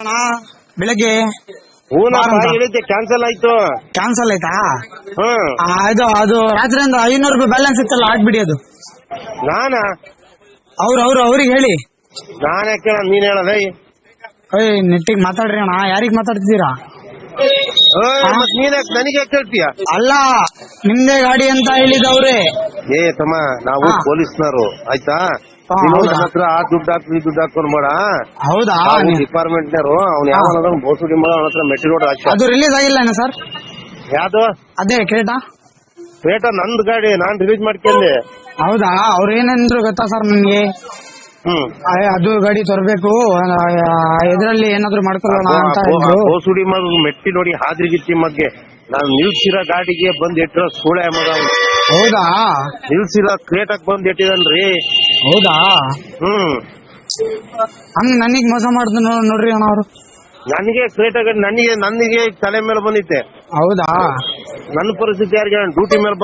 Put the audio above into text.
ಅಣ್ಣ ಬೆಳಗ್ಗೆ. ಹೇಳಿದ್ದೆ ಕ್ಯಾನ್ಸಲ್ ಆಯ್ತು. ಕ್ಯಾನ್ಸಲ್ ಆಯ್ತಾ? ಹ್ಮ್ ಅದು ಅದು ರಾತ್ರಿಯಿಂದ ಐನೂರು ರೂಪಾಯಿ ಬ್ಯಾಲೆನ್ಸ್ ಇತ್ತಲ್ಲ ಹಾಕ್ಬಿಡಿ ಅದು. ನಾನ? ಅವ್ರು ಅವ್ರು ಅವ್ರಿಗೆ ಹೇಳಿ. ನಾನ್ ಯಾಕೆ ನೀನ್ ಹೇಳದ ಏಯ್ ನೆಟ್ಟಿಗೆ ಮಾತಾಡ್ರಿ ಅಣ್ಣ ಯಾರಿಗ್ ಮಾತಾಡ್ತಿದ್ದೀರಾ? ನೀನ್ ನನಗೆ ಕೇಳ್ತೀಯ? ಅಲ್ಲ ನಿಮ್ದೇ ಗಾಡಿ ಅಂತ ಹೇಳಿದವ್ರೆ. ಏ ತಮ್ಮ ನಾವು. ಪೊಲೀಸ್ನವರು ಆಯ್ತಾ? ನೀನು ಹತ್ರ ಆ ದುಡ್ಡು ಹಾಕಿ ಈ ದುಡ್ಡು ಹಾಕೊಂಡ್ ಬೇಡ ಹೌದಾ? ನೀ- ಡಿಪಾರ್ಟ್ಮೆಂಟ್ ನವರು ಅವ್ನು ಯಾವ್ದು ಬೋಸುಡಿ ಮಾಡ ಅವನ ಹತ್ರ ಮೆಟ್ಟಿ ರೋಡ್ ಹಾಕಿ ಅದು ರಿಲೀಸ್ ಆಗಿಲ್ಲ ಸರ್? ಯಾವ್ದು? ಅದೇ ಕ್ರೇಟಾ ಕ್ರೇಟ ನಂದ್ ಗಾಡಿ ನಾನ್ ರಿಲೀಸ್ ಮಾಡ್ಕೊಂಡೆ ಹೌದಾ? ಅವ್ರ ಏನಂದ್ರು ಗೊತ್ತಾ ಸರ್ ನನ್ಗೆ? ಹ್ಮ್. ಆ, ಅದು ಗಾಡಿ ತರಬೇಕು ಇದರಲ್ಲಿ ಏನಾದ್ರು ಮಾಡ್ಕೊಳ್ಳೋಣ ಅಂತ ಬೋಸುಡಿ ಮಾಡ ಮೆಟ್ಟಿ ನೋಡಿ ಹಾದ್ರಿಗಿತ್ತಿ ಮಗ್ಗೆ. ನಾನು ನಿಲ್ಸಿರೋ ಗಾಡಿಗೆ ಬಂದ್ ಇಟ್ಟಿರೋ ಸೂಳೆ ಮಗ ಅವ್ನು. ಹೌದಾ? ನಿಲ್ಸಿರೋ ಕ್ರೇಟಕ್ ಬಂದ್ ಇಟ್ಟಿದನ್ರಿ ಹೌದಾ? ಹ್ಮ್. ಹಂಗ ನನಗ್ ಮೋಸ ಮಾಡ್ದು ನೋಡ್ರಿ ಅಣ್ಣ ಅವರು. ನನಗೆ ಕ್ರೇಟಕ್ ನನಗೆ ನನಗೆ ತಲೆ ಮೇಲೆ ಬಂದಿತ್ತೆ. ಹೌದಾ? ನನ್ನ ಪರಿಸ್ಥಿತಿ ಯಾರಿಗೆ ಡ್ಯೂಟಿ ಮೇಲೆ ಬಂದ್